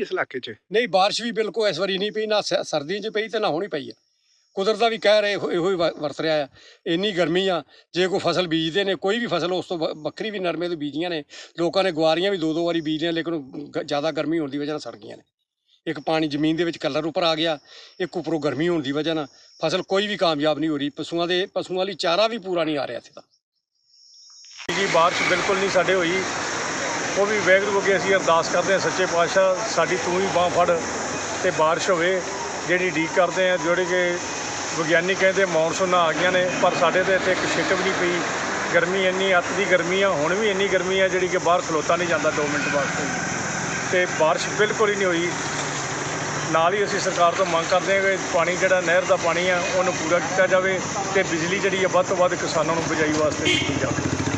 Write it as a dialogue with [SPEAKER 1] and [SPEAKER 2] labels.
[SPEAKER 1] ਜੀ ਇਸ ਇਲਾਕੇ 'ਚ?
[SPEAKER 2] ਨਹੀਂ ਬਾਰਿਸ਼ ਵੀ ਬਿਲਕੁਲ ਇਸ ਵਾਰੀ ਨਹੀਂ ਪਈ ਨਾ ਸ- ਸਰਦੀਆਂ 'ਚ ਪਈ ਤੇ ਨਾ ਹੁਣੀ ਪਈ ਆ। ਕੁਦਰਤ ਦਾ ਵੀ ਕਹਿ ਰਹੇ ਇਹੋ ਇਹੋ ਹੀ ਵ- ਵਰਤ ਰਿਹਾ ਆ। ਇੰਨੀ ਗਰਮੀ ਆ ਜੇ ਕੋਈ ਫਸਲ ਬੀਜਦੇ ਨੇ ਕੋਈ ਵੀ ਫਸਲ ਉਸ ਤੋਂ ਵ- ਵੱਖਰੀ ਵੀ ਨਰਮੇ ਤੋਂ ਬੀਜੀਆਂ ਨੇ ਲੋਕਾਂ ਨੇ ਗੁਆਰੀਆਂ ਵੀ ਦੋ ਦੋ ਵਾਰੀ ਬੀਜੀਆਂ ਲੇਕਿਨ ਉਹ ਗ- ਜ਼ਿਆਦਾ ਗਰਮੀ ਹੋਣ ਦੀ ਵਜ੍ਹਾ ਨਾਲ ਸੜ ਗਈਆਂ ਨੇ। ਇੱਕ ਪਾਣੀ ਜ਼ਮੀਨ ਦੇ ਵਿੱਚ ਕਲਰ ਉੱਪਰ ਆ ਗਿਆ ਇੱਕ ਉੱਪਰੋਂ ਗਰਮੀ ਹੋਣ ਦੀ ਵਜ੍ਹਾ ਨਾਲ ਫਸਲ ਕੋਈ ਵੀ ਕਾਮਯਾਬ ਨਹੀਂ ਹੋ ਰਹੀ। ਪਸ਼ੂਆਂ ਦੇ ਪਸ਼ੂਆਂ ਲਈ ਚਾਰਾ ਵੀ ਪੂਰਾ ਨਹੀਂ ਆ ਰਿਹਾ ਇੱਥੇ ਤਾਂ।
[SPEAKER 3] ਜੀ ਬਾਰਿਸ਼ ਬਿਲਕੁਲ ਨਹੀਂ ਸਾਡੇ ਹੋਈ। ਉਹ ਵੀ ਵੈਗਰੂ ਅੱਗੇ ਅਸੀਂ ਅਰਦਾਸ ਕਰਦੇ ਹਾਂ, ਸੱਚੇ ਪਾਤਸ਼ਾਹ, ਸਾਡੀ ਤੂੰ ਹੀ ਬਾਹ ਫੜ ਤੇ ਬਾਰਿਸ਼ ਹੋਵੇ। ਜਿਹੜੀ ਡੀਕ ਕਰਦੇ ਆ ਜਿਹੜੇ ਕਿ ਵਿਗਿਆਨੀ ਕਹਿੰਦੇ ਮੌਨਸੂਨਾਂ ਆ ਗਈਆਂ ਨੇ, ਪਰ ਸਾਡੇ ਤੇ ਇੱਥੇ ਇੱਕ ਛਿੱਟ ਵੀ ਨਹੀਂ ਪਈ। ਗਰਮੀ ਇੰਨੀ, ਅੱਤ ਦੀ ਗਰਮੀ ਆ, ਹੁਣ ਵੀ ਇੰਨੀ ਗਰਮੀ ਆ, ਜਿਹੜੀ ਕਿ ਬਾਹਰ ਖਲੋਤਾ ਨਹੀਂ ਜਾਂਦਾ 2 ਮਿੰਟ ਵਾਸਤੇ। ਤੇ ਬਾਰਿਸ਼ ਬਿਲਕੁਲ ਹੀ ਨਹੀਂ ਹੋਈ। ਨਾਲ ਹੀ ਅਸੀਂ ਸਰਕਾਰ ਤੋਂ ਮੰਗ ਕਰਦੇ ਹਾਂ ਕਿ ਪਾਣੀ, ਜਿਹੜਾ ਨਹਿਰ ਦਾ ਪਾਣੀ ਆ, ਉਹਨੂੰ ਪੂਰਾ ਕੀਤਾ ਜਾਵੇ ਤੇ ਬਿਜਲੀ ਜਿਹੜੀ ਆ, ਵੱਧ ਤੋਂ ਵੱਧ ਕਿਸਾਨਾਂ ਨੂੰ ਬਚਾਈ ਵਾਸਤੇ ਦਿੱਤੀ ਜਾਵੇ।